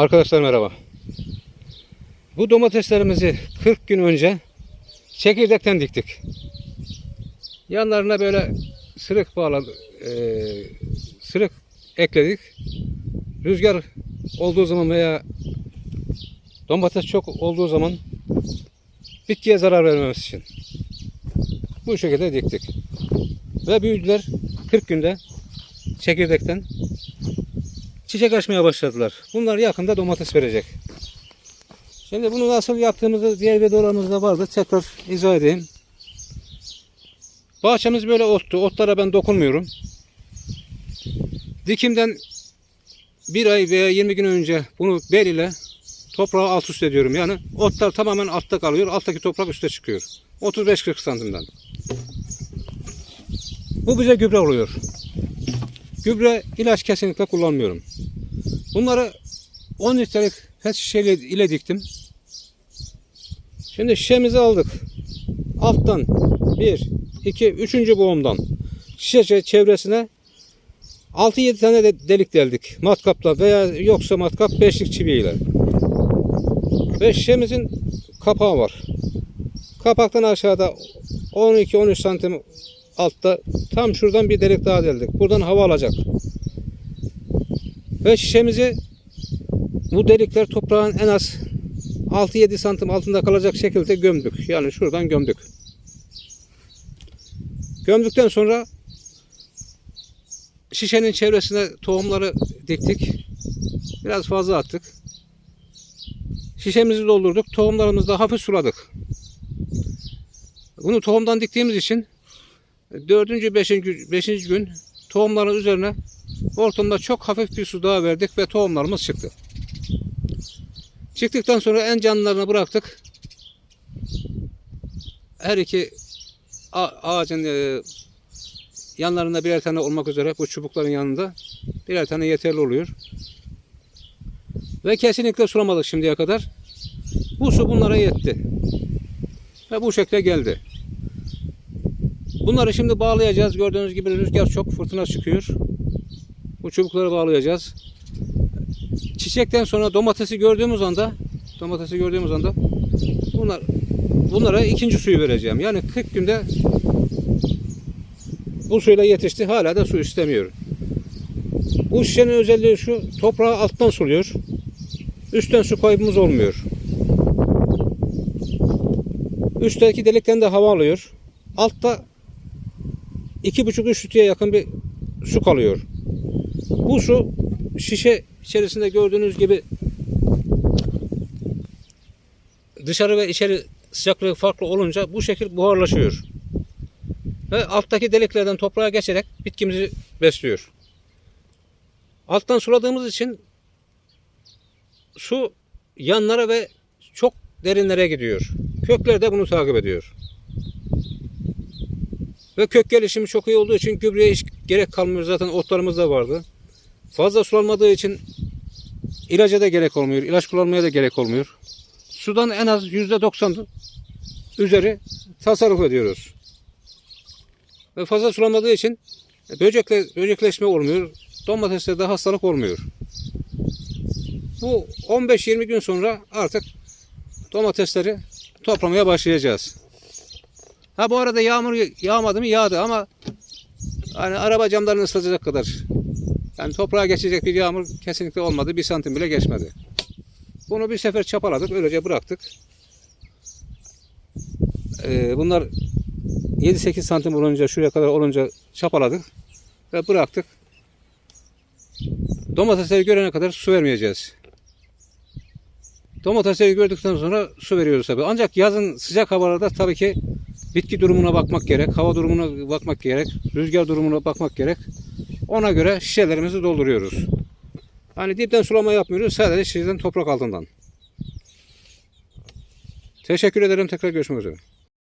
Arkadaşlar merhaba. Bu domateslerimizi 40 gün önce çekirdekten diktik. Yanlarına böyle sırık bağladık, e, sırık ekledik. Rüzgar olduğu zaman veya domates çok olduğu zaman bitkiye zarar vermemesi için. Bu şekilde diktik. Ve büyüdüler 40 günde çekirdekten çiçek açmaya başladılar. Bunlar yakında domates verecek. Şimdi bunu nasıl yaptığımızı diğer videolarımızda vardı. Tekrar izah edeyim. Bahçemiz böyle ottu. Otlara ben dokunmuyorum. Dikimden bir ay veya 20 gün önce bunu bel ile toprağı alt üst ediyorum. Yani otlar tamamen altta kalıyor. Alttaki toprak üste çıkıyor. 35-40 santimden. Bu bize gübre oluyor. Gübre ilaç kesinlikle kullanmıyorum. Bunları 10 litrelik pet şişeyle ile diktim. Şimdi şişemizi aldık. Alttan 1, 2, 3. boğumdan şişe çevresine 6-7 tane de delik deldik. Matkapla veya yoksa matkap beşlik çiviyle. Ve şişemizin kapağı var. Kapaktan aşağıda 12-13 santim altta tam şuradan bir delik daha deldik. Buradan hava alacak. Ve şişemizi bu delikler toprağın en az 6-7 santim altında kalacak şekilde gömdük. Yani şuradan gömdük. Gömdükten sonra şişenin çevresine tohumları diktik. Biraz fazla attık. Şişemizi doldurduk. Tohumlarımızı da hafif suladık. Bunu tohumdan diktiğimiz için dördüncü, beşinci, beşinci gün tohumların üzerine ortamda çok hafif bir su daha verdik ve tohumlarımız çıktı. Çıktıktan sonra en canlılarını bıraktık. Her iki ağacın e, yanlarında birer tane olmak üzere bu çubukların yanında birer tane yeterli oluyor. Ve kesinlikle sulamadık şimdiye kadar. Bu su bunlara yetti. Ve bu şekle geldi. Bunları şimdi bağlayacağız. Gördüğünüz gibi rüzgar çok fırtına çıkıyor. Bu çubukları bağlayacağız. Çiçekten sonra domatesi gördüğümüz anda domatesi gördüğümüz anda bunlar bunlara ikinci suyu vereceğim. Yani 40 günde bu suyla yetişti. Hala da su istemiyor. Bu şişenin özelliği şu. Toprağı alttan suluyor. Üstten su kaybımız olmuyor. Üstteki delikten de hava alıyor. Altta 2,5-3 litreye yakın bir su kalıyor. Bu su şişe içerisinde gördüğünüz gibi dışarı ve içeri sıcaklığı farklı olunca bu şekil buharlaşıyor. Ve alttaki deliklerden toprağa geçerek bitkimizi besliyor. Alttan suladığımız için su yanlara ve çok derinlere gidiyor. Kökler de bunu takip ediyor. Ve kök gelişimi çok iyi olduğu için gübreye hiç gerek kalmıyor. Zaten otlarımız da vardı. Fazla sulanmadığı için ilaca da gerek olmuyor. İlaç kullanmaya da gerek olmuyor. Sudan en az %90 üzeri tasarruf ediyoruz. Ve fazla sulanmadığı için böcekle, böcekleşme olmuyor. Domateste de hastalık olmuyor. Bu 15-20 gün sonra artık domatesleri toplamaya başlayacağız. Ha bu arada yağmur yağmadı mı yağdı ama hani araba camlarını ıslatacak kadar. Yani toprağa geçecek bir yağmur kesinlikle olmadı. Bir santim bile geçmedi. Bunu bir sefer çapaladık. Öylece bıraktık. Ee, bunlar 7-8 santim olunca şuraya kadar olunca çapaladık. Ve bıraktık. Domatesleri görene kadar su vermeyeceğiz. Domatesleri gördükten sonra su veriyoruz tabii. Ancak yazın sıcak havalarda tabii ki bitki durumuna bakmak gerek, hava durumuna bakmak gerek, rüzgar durumuna bakmak gerek. Ona göre şişelerimizi dolduruyoruz. Hani dipten sulama yapmıyoruz, sadece şişeden toprak altından. Teşekkür ederim. Tekrar görüşmek üzere.